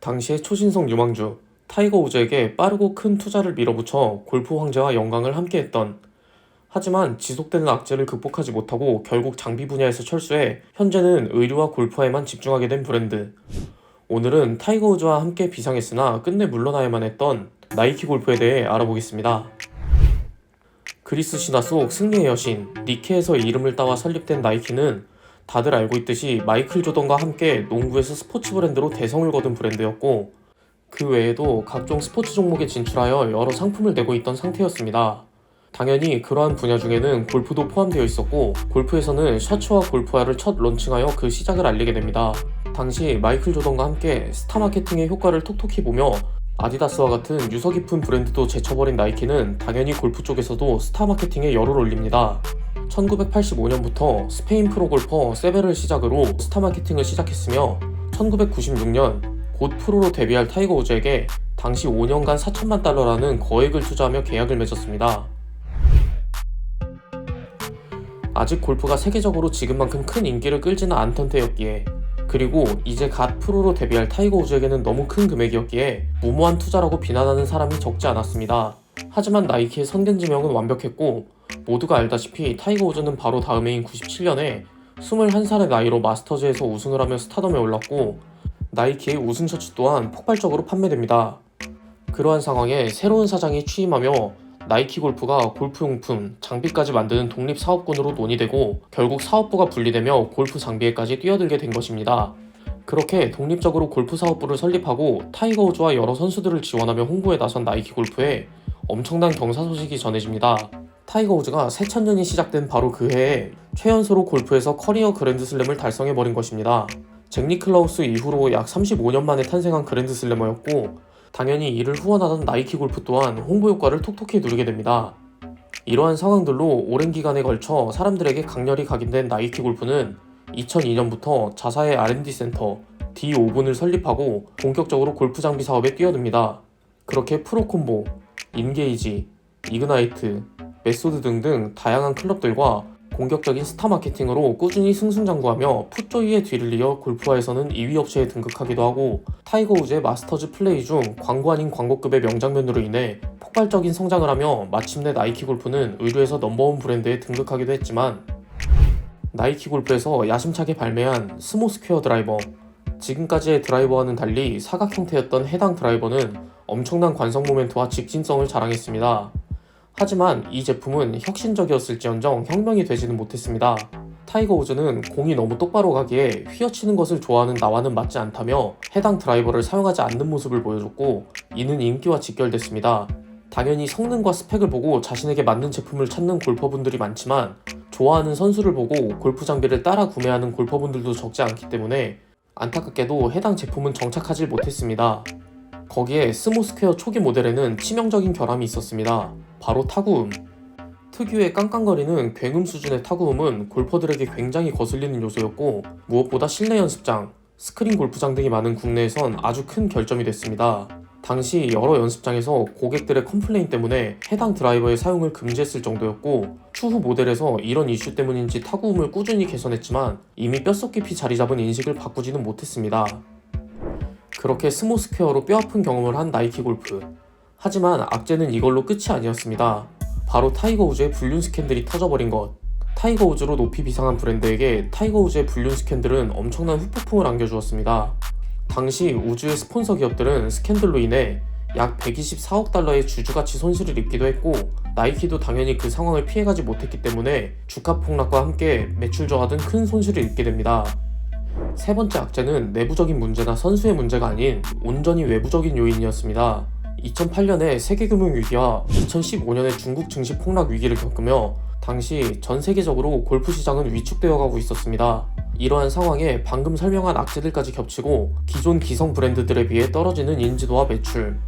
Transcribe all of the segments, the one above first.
당시의 초신성 유망주 타이거 우즈에게 빠르고 큰 투자를 밀어붙여 골프 황제와 영광을 함께했던 하지만 지속되는 악재를 극복하지 못하고 결국 장비 분야에서 철수해 현재는 의류와 골프화에만 집중하게 된 브랜드. 오늘은 타이거 우즈와 함께 비상했으나 끝내 물러나야만 했던 나이키 골프에 대해 알아보겠습니다. 그리스 신화 속 승리의 여신 니케에서 이름을 따와 설립된 나이키는 다들 알고 있듯이 마이클 조던과 함께 농구에서 스포츠 브랜드로 대성을 거둔 브랜드였고 그 외에도 각종 스포츠 종목에 진출하여 여러 상품을 내고 있던 상태였습니다. 당연히 그러한 분야 중에는 골프도 포함되어 있었고 골프에서는 셔츠와 골프화를 첫 론칭하여 그 시작을 알리게 됩니다. 당시 마이클 조던과 함께 스타 마케팅의 효과를 톡톡히 보며 아디다스와 같은 유서 깊은 브랜드도 제쳐버린 나이키는 당연히 골프 쪽에서도 스타 마케팅에 열을 올립니다. 1985년부터 스페인 프로골퍼 세베를 시작으로 스타 마케팅을 시작했으며 1996년 곧 프로로 데뷔할 타이거 우즈에게 당시 5년간 4천만 달러라는 거액을 투자하며 계약을 맺었습니다. 아직 골프가 세계적으로 지금만큼 큰 인기를 끌지는 않던 때였기에 그리고 이제 갓 프로로 데뷔할 타이거 우즈에게는 너무 큰 금액이었기에 무모한 투자라고 비난하는 사람이 적지 않았습니다. 하지만 나이키의 선견지명은 완벽했고 모두가 알다시피 타이거 우즈는 바로 다음 해인 97년에 21살의 나이로 마스터즈에서 우승을 하며 스타덤에 올랐고 나이키의 우승 셔츠 또한 폭발적으로 판매됩니다. 그러한 상황에 새로운 사장이 취임하며 나이키 골프가 골프용품, 장비까지 만드는 독립 사업군으로 논의되고 결국 사업부가 분리되며 골프 장비에까지 뛰어들게 된 것입니다. 그렇게 독립적으로 골프 사업부를 설립하고 타이거 우즈와 여러 선수들을 지원하며 홍보에 나선 나이키 골프에 엄청난 경사 소식이 전해집니다. 타이거 우즈가 새천년이 시작된 바로 그 해에 최연소로 골프에서 커리어 그랜드슬램을 달성해버린 것입니다. 잭 니클라우스 이후로 약 35년 만에 탄생한 그랜드슬래머였고 당연히 이를 후원하던 나이키 골프 또한 홍보 효과를 톡톡히 누리게 됩니다. 이러한 상황들로 오랜 기간에 걸쳐 사람들에게 강렬히 각인된 나이키 골프는 2002년부터 자사의 R&D 센터 D5분을 설립하고 본격적으로 골프 장비 사업에 뛰어듭니다. 그렇게 프로콤보, 인게이지, 이그나이트, 메소드 등등 다양한 클럽들과 공격적인 스타 마케팅으로 꾸준히 승승장구하며 풋조이의 뒤를 이어 골프화에서는 2위 업체에 등극하기도 하고 타이거 우즈의 마스터즈 플레이 중 광고 아닌 광고급의 명장면으로 인해 폭발적인 성장을 하며 마침내 나이키 골프는 의류에서 넘버원 브랜드에 등극하기도 했지만 나이키 골프에서 야심차게 발매한 스모스퀘어 드라이버 지금까지의 드라이버와는 달리 사각 형태였던 해당 드라이버는 엄청난 관성 모멘트와 직진성을 자랑했습니다. 하지만 이 제품은 혁신적이었을지언정 혁명이 되지는 못했습니다. 타이거 우즈는 공이 너무 똑바로 가기에 휘어치는 것을 좋아하는 나와는 맞지 않다며 해당 드라이버를 사용하지 않는 모습을 보여줬고 이는 인기와 직결됐습니다. 당연히 성능과 스펙을 보고 자신에게 맞는 제품을 찾는 골퍼분들이 많지만 좋아하는 선수를 보고 골프 장비를 따라 구매하는 골퍼분들도 적지 않기 때문에 안타깝게도 해당 제품은 정착하지 못했습니다. 거기에 스모스퀘어 초기 모델에는 치명적인 결함이 있었습니다. 바로 타구음. 특유의 깡깡거리는 굉음 수준의 타구음은 골퍼들에게 굉장히 거슬리는 요소였고 무엇보다 실내 연습장, 스크린 골프장 등이 많은 국내에선 아주 큰 결점이 됐습니다. 당시 여러 연습장에서 고객들의 컴플레인 때문에 해당 드라이버의 사용을 금지했을 정도였고 추후 모델에서 이런 이슈 때문인지 타구음을 꾸준히 개선했지만 이미 뼛속 깊이 자리 잡은 인식을 바꾸지는 못했습니다. 그렇게 스모스퀘어로 뼈아픈 경험을 한 나이키 골프. 하지만 악재는 이걸로 끝이 아니었습니다. 바로 타이거 우즈의 불륜 스캔들이 터져버린 것. 타이거 우즈로 높이 비상한 브랜드에게 타이거 우즈의 불륜 스캔들은 엄청난 후폭풍을 안겨주었습니다. 당시 우즈의 스폰서 기업들은 스캔들로 인해 약 124억 달러의 주주가치 손실을 입기도 했고 나이키도 당연히 그 상황을 피해가지 못했기 때문에 주가 폭락과 함께 매출 저하 등 큰 손실을 입게 됩니다. 세 번째 악재는 내부적인 문제나 선수의 문제가 아닌 온전히 외부적인 요인이었습니다. 2008년에 세계금융 위기와 2015년에 중국 증시 폭락 위기를 겪으며 당시 전 세계적으로 골프 시장은 위축되어 가고 있었습니다. 이러한 상황에 방금 설명한 악재들까지 겹치고 기존 기성 브랜드들에 비해 떨어지는 인지도와 매출,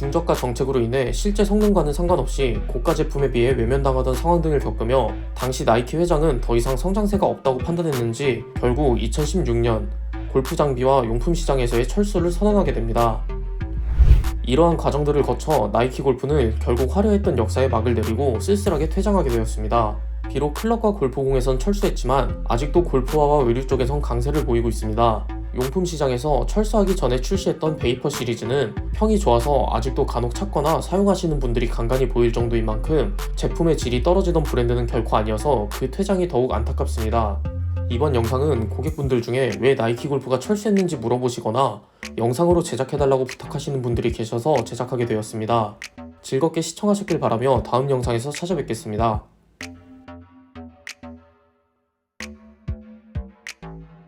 중저가 정책으로 인해 실제 성능과는 상관없이 고가 제품에 비해 외면당하던 상황 등을 겪으며 당시 나이키 회장은 더 이상 성장세가 없다고 판단했는지 결국 2016년 골프 장비와 용품 시장에서의 철수를 선언하게 됩니다. 이러한 과정들을 거쳐 나이키 골프는 결국 화려했던 역사에 막을 내리고 쓸쓸하게 퇴장하게 되었습니다. 비록 클럽과 골프공에선 철수했지만 아직도 골프화와 의류 쪽에선 강세를 보이고 있습니다. 용품 시장에서 철수하기 전에 출시했던 베이퍼 시리즈는 평이 좋아서 아직도 간혹 찾거나 사용하시는 분들이 간간히 보일 정도인 만큼 제품의 질이 떨어지던 브랜드는 결코 아니어서 그 퇴장이 더욱 안타깝습니다. 이번 영상은 고객분들 중에 왜 나이키 골프가 철수했는지 물어보시거나 영상으로 제작해달라고 부탁하시는 분들이 계셔서 제작하게 되었습니다. 즐겁게 시청하셨길 바라며 다음 영상에서 찾아뵙겠습니다.